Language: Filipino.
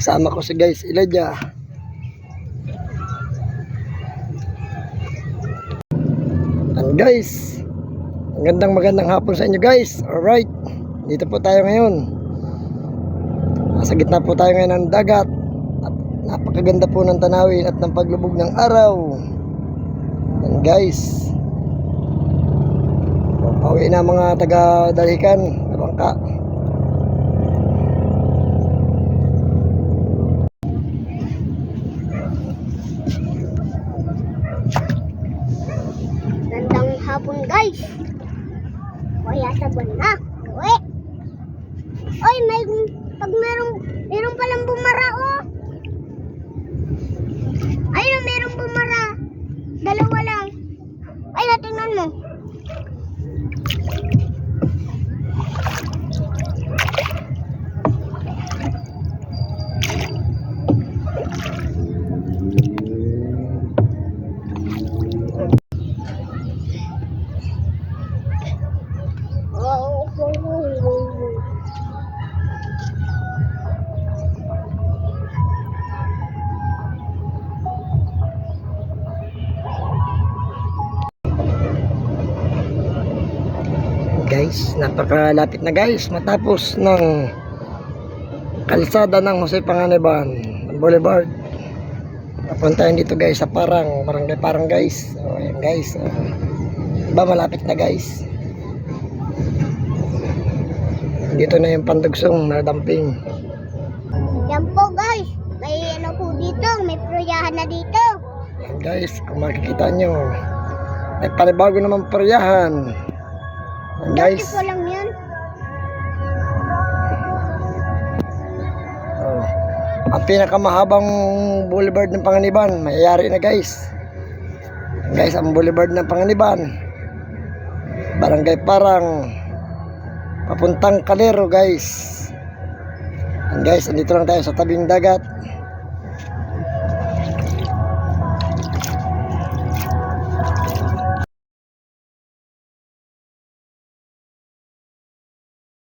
Kasama ko si guys, Elijah. And guys, ang gandang magandang hapon sa inyo guys. Alright, dito po tayo ngayon. Nasa gitna po tayo ngayon ng dagat. At napakaganda po ng tanawin at ng paglubog ng araw. And guys, pauwi na mga taga-dalikan na hapon guys. Kaya sa na. Uwi. Oy, may pag merong merong palang bumara oh. Ayun, merong bumara. Dalawa lang. Ay, natingnan mo. Guys, napakalapit na guys matapos ng kalsada ng Jose Panganiban Boulevard. Papuntahin dito guys sa Parang, Barangay Parang guys. So, ayan guys. Oh. Ba malapit na guys. Dito na yung pandugsong na damping. Yan po guys. May ano po dito. May proyahan na dito. Ayan guys, kung makikita nyo. May panibago naman peryahan. Guys. Dati lang yan. Oh. Ang pinakamahabang boulevard ng Panganiban, mayayari na guys. Guys, ang boulevard ng Panganiban. Barangay Parang. Papuntang Kalero guys. And guys, andito lang tayo sa tabing dagat.